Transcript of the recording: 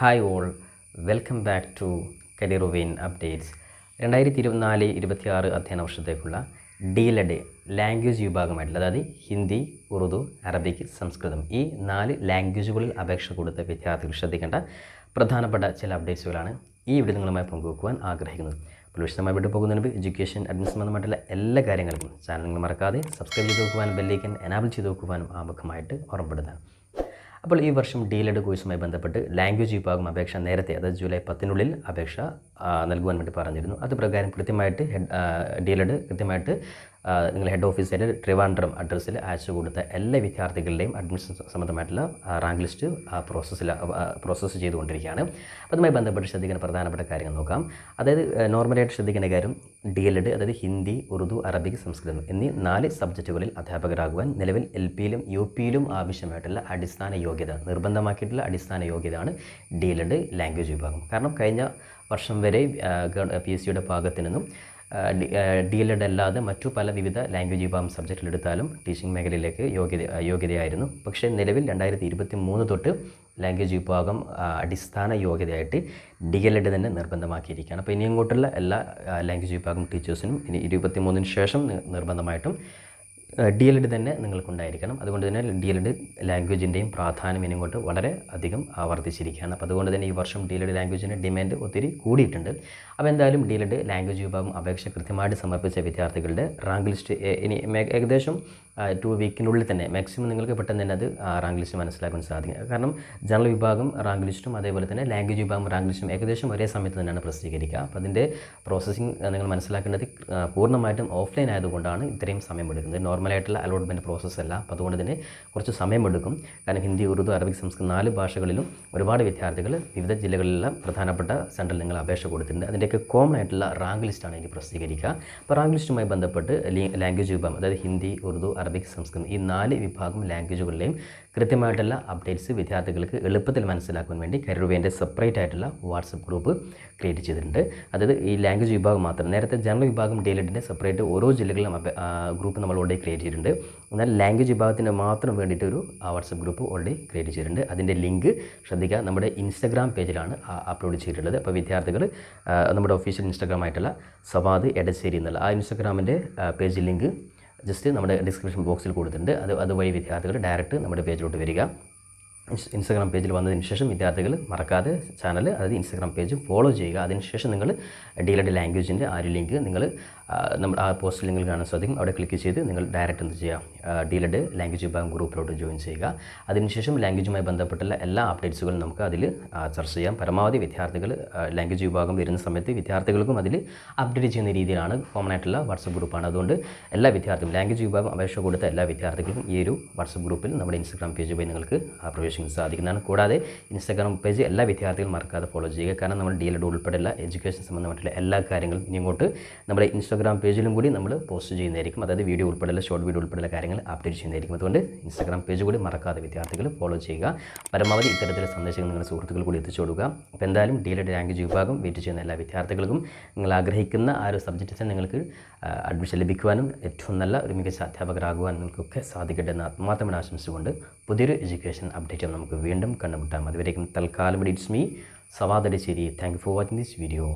Hi all welcome back to career win updates രണ്ടായിരത്തി ഇരുപത്തിനാല് ഇരുപത്തിയാറ് അധ്യയന വർഷത്തേക്കുള്ള ഡീലഡ് ലാംഗ്വേജ് വിഭാഗമായിട്ടുള്ള അതായത് ഹിന്ദി ഉറുദു അറബിക് സംസ്കൃതം ഈ നാല് ലാംഗ്വേജുകളിൽ അപേക്ഷ കൊടുത്ത വിദ്യാർത്ഥികൾ ശ്രദ്ധിക്കേണ്ട പ്രധാനപ്പെട്ട ചില അപ്ഡേറ്റ്സുകളാണ് ഈ വീഡിയോ നിങ്ങളുമായി പങ്കുവെക്കുവാൻ ആഗ്രഹിക്കുന്നത്. അപ്പോൾ വിശദമായി വിട്ടു പോകുന്നതിന് എഡ്യൂക്കേഷൻ അഡ്മിഷൻ സംബന്ധമായിട്ടുള്ള എല്ലാ കാര്യങ്ങൾക്കും ചാനൽ നിങ്ങൾ മറക്കാതെ സബ്സ്ക്രൈബ് ചെയ്ത് നോക്കുവാനും ബെല്ലൈക്കൻ എനാബിൾ ചെയ്ത് നോക്കുവാനും ആമുഖമായിട്ട് ഓർമ്മപ്പെടുത്താം അപ്പോൾ ഈ വർഷം ഡീലഡ് കോഴ്സുമായി ബന്ധപ്പെട്ട് ലാംഗ്വേജ് വിഭാഗം അപേക്ഷ നേരത്തെ അതായത് ജൂലൈ പത്തിനുള്ളിൽ അപേക്ഷ നൽകുവാൻ വേണ്ടി പറഞ്ഞിരുന്നു. അത് പ്രകാരം കൃത്യമായിട്ട് ഡീലഡ് കൃത്യമായിട്ട് നിങ്ങൾ ഹെഡ് ഓഫീസിൽ ട്രിവാൻഡ്രം അഡ്രസ്സിൽ അയച്ചു കൊടുത്ത എല്ലാ വിദ്യാർത്ഥികളുടെയും അഡ്മിഷൻ സംബന്ധമായിട്ടുള്ള റാങ്ക് ലിസ്റ്റ് പ്രോസസ്സിൽ പ്രോസസ്സ് ചെയ്തുകൊണ്ടിരിക്കുകയാണ്. അപ്പോൾ അതുമായി ബന്ധപ്പെട്ട് ശ്രദ്ധിക്കുന്ന പ്രധാനപ്പെട്ട കാര്യങ്ങൾ നോക്കാം. അതായത് നോർമലായിട്ട് ശ്രദ്ധിക്കേണ്ട കാര്യം ഡി എൽ എഡ് അതായത് ഹിന്ദി ഉറുദു അറബിക് സംസ്കൃതം എന്നീ നാല് സബ്ജക്റ്റുകളിൽ അധ്യാപകരാകുവാൻ നിലവിൽ എൽ പിയിലും യു പിയിലും ആവശ്യമായിട്ടുള്ള അടിസ്ഥാന യോഗ്യത നിർബന്ധമാക്കിയിട്ടുള്ള അടിസ്ഥാന യോഗ്യതയാണ് ഡി എൽ എഡ് ലാംഗ്വേജ് വിഭാഗം. കാരണം കഴിഞ്ഞ വർഷം വരെ പി എസ് സിയുടെ ഭാഗത്തു നിന്നും ഡി എൽ എഡ് അല്ലാതെ മറ്റു പല വിവിധ ലാംഗ്വേജ് വിഭാഗം സബ്ജക്റ്റിലെടുത്താലും ടീച്ചിങ് മേഖലയിലേക്ക് യോഗ്യത യോഗ്യതയായിരുന്നു. പക്ഷേ നിലവിൽ രണ്ടായിരത്തി ഇരുപത്തി മൂന്ന് തൊട്ട് ലാംഗ്വേജ് വിഭാഗം അടിസ്ഥാന യോഗ്യതയായിട്ട് ഡി എൽ എഡ് തന്നെ നിർബന്ധമാക്കിയിരിക്കുകയാണ്. അപ്പോൾ ഇനി അങ്ങോട്ടുള്ള എല്ലാ ലാംഗ്വേജ് വിഭാഗം ടീച്ചേഴ്സിനും ഇനി ഇരുപത്തി മൂന്നിന് ശേഷം നിർബന്ധമായിട്ടും ഡി എൽ എഡ് തന്നെ നിങ്ങൾക്കുണ്ടായിരിക്കണം. അതുകൊണ്ട് തന്നെ ഡി എൽ എഡ് ലാംഗ്വേജിന്റെയും പ്രാധാന്യം ഇനിങ്ങോട്ട് വളരെ അധികം ആവർത്തിച്ചിരിക്കുകയാണ്. അപ്പോൾ അതുകൊണ്ട് തന്നെ ഈ വർഷം ഡി എൽ എഡ് ലാംഗ്വേജിന്റെ ഡിമാൻഡ് ഒത്തിരി കൂടിയിട്ടുണ്ട്. അപ്പോൾ എന്തായാലും ഡി എൽ എഡ് ലാംഗ്വേജ് വിഭാഗം അപേക്ഷ കൃത്യമായിട്ട് സമർപ്പിച്ച വിദ്യാർത്ഥികളുടെ റാങ്ക് ലിസ്റ്റ് ഇനി ഏകദേശം ടു വീക്കിനുള്ളിൽ തന്നെ മാക്സിമം നിങ്ങൾക്ക് പെട്ടെന്ന് തന്നെ അത് റാങ്ക് ലിസ്റ്റ് മനസ്സിലാക്കാൻ സാധിക്കും. കാരണം ജനറൽ വിഭാഗം റാങ്ക് ലിസ്റ്റും അതേപോലെ തന്നെ ലാംഗ്വേജ് വിഭാഗം റാങ്ക് ലിസ്റ്റും ഏകദേശം ഒരേ സമയത്ത് തന്നെയാണ് പ്രസിദ്ധീകരിക്കുക. അപ്പോൾ അതിന്റെ പ്രോസസ്സിംഗ് നിങ്ങൾ മനസ്സിലാക്കേണ്ടത് പൂർണമായിട്ടും ഓഫ്ലൈൻ ആയതുകൊണ്ടാണ് ഇത്രയും സമയം എടുക്കുന്നത്. നോർമലായിട്ടുള്ള അലോട്ട്മെന്റ് പ്രോസസ്സല്ല അപ്പോൾ അതുകൊണ്ട് തന്നെ കുറച്ച് സമയമെടുക്കും. കാരണം ഹിന്ദി ഉറുദു അറബിക് സംസ്കൃതം നാല് ഭാഷകളിലും ഒരുപാട് വിദ്യാർത്ഥികൾ വിവിധ ജില്ലകളിലുള്ള പ്രധാനപ്പെട്ട സെൻട്രൽ നിങ്ങൾ അപേക്ഷ കൊടുത്തിട്ടുണ്ട്. അതിന്റെയൊക്കെ കോമൺ ആയിട്ടുള്ള റാങ്ക് ലിസ്റ്റാണ് ഇനി പ്രസിദ്ധീകരിക്കുക. അപ്പോൾ റാങ്ക് ലിസ്റ്റുമായി ബന്ധപ്പെട്ട് ലാംഗ്വേജ് വിഭാഗം അതായത് ഹിന്ദി ഉറുദു അറബിക് സംസ്കൃതം ഈ നാല് വിഭാഗം ലാംഗ്വേജുകളിലെയും കൃത്യമായിട്ടുള്ള അപ്ഡേറ്റ്സ് വിദ്യാർത്ഥികൾക്ക് എളുപ്പത്തിൽ മനസ്സിലാക്കാൻ വേണ്ടി കരുവേന്റെ സെപ്പറേറ്റ് ആയിട്ടുള്ള വാട്സപ്പ് ഗ്രൂപ്പ് ക്രിയേറ്റ് ചെയ്തിട്ടുണ്ട്. അതായത് ഈ ലാംഗ്വേജ് വിഭാഗം മാത്രം. നേരത്തെ ജനറൽ വിഭാഗം ഡെയിലിന്റെ സെപ്പറേറ്റ് ഓരോ ജില്ലകളിലും ഗ്രൂപ്പ് നമ്മൾ ഓൾറെഡി ക്രിയേറ്റ് ചെയ്തിട്ടുണ്ട്. എന്നാൽ ലാംഗ്വേജ് വിഭാഗത്തിന് മാത്രം വേണ്ടിയിട്ട് ഒരു വാട്സപ്പ് ഗ്രൂപ്പ് ഓൾറെഡി ക്രിയേറ്റ് ചെയ്തിട്ടുണ്ട്. അതിന്റെ ലിങ്ക് ശ്രദ്ധിക്കുക. നമ്മുടെ ഇൻസ്റ്റാഗ്രാം പേജിലാണ് അപ്ലോഡ് ചെയ്തിട്ടുള്ളത്. അപ്പോൾ വിദ്യാർത്ഥികൾ നമ്മുടെ ഒഫീഷ്യൽ ഇൻസ്റ്റാഗ്രാം ആയിട്ടുള്ള സവാദ് എടശ്ശേരി എന്നുള്ള ആ ഇൻസ്റ്റാഗ്രാമിന്റെ പേജ് ലിങ്ക് ജസ്റ്റ് നമ്മുടെ ഡിസ്ക്രിപ്ഷൻ ബോക്സിൽ കൊടുത്തിട്ടുണ്ട്. അത് അതുവഴി വിദ്യാർത്ഥികൾ ഡയറക്റ്റ് നമ്മുടെ പേജിലോട്ട് വരിക. ഇൻസ്റ്റാഗ്രാം പേജിൽ വന്നതിന് ശേഷം വിദ്യാർത്ഥികൾ മറക്കാതെ ചാനൽ അതായത് ഇൻസ്റ്റാഗ്രാം പേജ് ഫോളോ ചെയ്യുക. അതിനുശേഷം നിങ്ങൾ ഡീലഡ് ലാംഗ്വേജിന്റെ ആ ഒരു ലിങ്ക് നിങ്ങൾ നമ്മുടെ ആ പോസ്റ്റ് ലിങ്കിൽ കാണാൻ സാധിക്കും. അവിടെ ക്ലിക്ക് ചെയ്ത് നിങ്ങൾ ഡയറക്റ്റ് എന്ത് ചെയ്യുക? ഡീലഡ് ലാംഗ്വേജ് വിഭാഗം ഗ്രൂപ്പിലോട്ട് ജോയിൻ ചെയ്യുക. അതിനുശേഷം ലാംഗ്വേജുമായി ബന്ധപ്പെട്ടുള്ള എല്ലാ അപ്ഡേറ്റ്സുകളും നമുക്ക് അതിൽ ചർച്ച ചെയ്യാം. പരമാവധി വിദ്യാർത്ഥികൾ ലാംഗ്വേജ് വിഭാഗം വരുന്ന സമയത്ത് വിദ്യാർത്ഥികൾക്കും അതിൽ അപ്ഡേറ്റ് ചെയ്യുന്ന രീതിയിലാണ് കോമൺ ആയിട്ടുള്ള വാട്സപ്പ് ഗ്രൂപ്പാണ് അതുകൊണ്ട് എല്ലാ വിദ്യാർത്ഥികളും ലാംഗ്വേജ് വിഭാഗം അപേക്ഷ കൊടുത്ത എല്ലാ വിദ്യാർത്ഥികളും ഈ ഒരു വാട്സപ്പ് ഗ്രൂപ്പിൽ നമ്മുടെ ഇൻസ്റ്റാഗ്രാം പേജ് വഴി നിങ്ങൾക്ക് ആ, പ്രവേശിക്കാൻ സാധിക്കുന്നതാണ്. കൂടാതെ ഇൻസ്റ്റാഗ്രാം പേജ് എല്ലാ വിദ്യാർത്ഥികളും മറക്കാതെ ഫോളോ ചെയ്യുക. കാരണം നമ്മൾ ഡി എൽഡ് ഉൾപ്പെടെയുള്ള എഡ്യൂക്കേഷൻ സംബന്ധമായിട്ടുള്ള എല്ലാ കാര്യങ്ങളും ഇങ്ങോട്ട് നമ്മുടെ ഇൻസ്റ്റാഗ്രാം പേജിലും കൂടി നമ്മൾ പോസ്റ്റ് ചെയ്യുന്നതായിരിക്കും. അതായത് വീഡിയോ ഉൾപ്പെടെയുള്ള ഷോർട്ട് വീഡിയോ ഉൾപ്പെടെയുള്ള കാര്യങ്ങൾ അപ്ഡേറ്റ് ചെയ്യുന്നതായിരിക്കും. അതുകൊണ്ട് ഇൻസ്റ്റാഗ്രാം പേജ് കൂടി മറക്കാതെ വിദ്യാർത്ഥികൾ ഫോളോ ചെയ്യുക. പരമാവധി ഇത്തരത്തിലുള്ള സന്ദേശങ്ങൾ നിങ്ങളുടെ സുഹൃത്തുക്കൾ കൂടി എത്തിച്ചു കൊടുക്കുക. അപ്പോൾ എന്തായാലും ഡി എൽഡ് ലാംഗ്വേജ് വിഭാഗം വെയിറ്റ് ചെയ്യുന്ന എല്ലാ വിദ്യാർത്ഥികൾക്കും നിങ്ങൾ ആഗ്രഹിക്കുന്ന ആ ഒരു സബ്ജക്റ്റിൽ നിങ്ങൾക്ക് അഡ്മിഷൻ ലഭിക്കുവാനും ഏറ്റവും നല്ല ഒരു മികച്ച അധ്യാപകരാകുവാൻ നിങ്ങൾക്കൊക്കെ സാധിക്കട്ടെ എന്ന് ആത്മാർത്ഥമായി ആശംസിച്ചുകൊണ്ട് പുതിയൊരു എഡ്യൂക്കേഷൻ അപ്ഡേറ്റ് നമുക്ക് വീണ്ടും കണ്ടുമുട്ടാം. അതുവരേക്കും തൽക്കാലം it's me. സവാദരശ്ശേരി thank for watching this video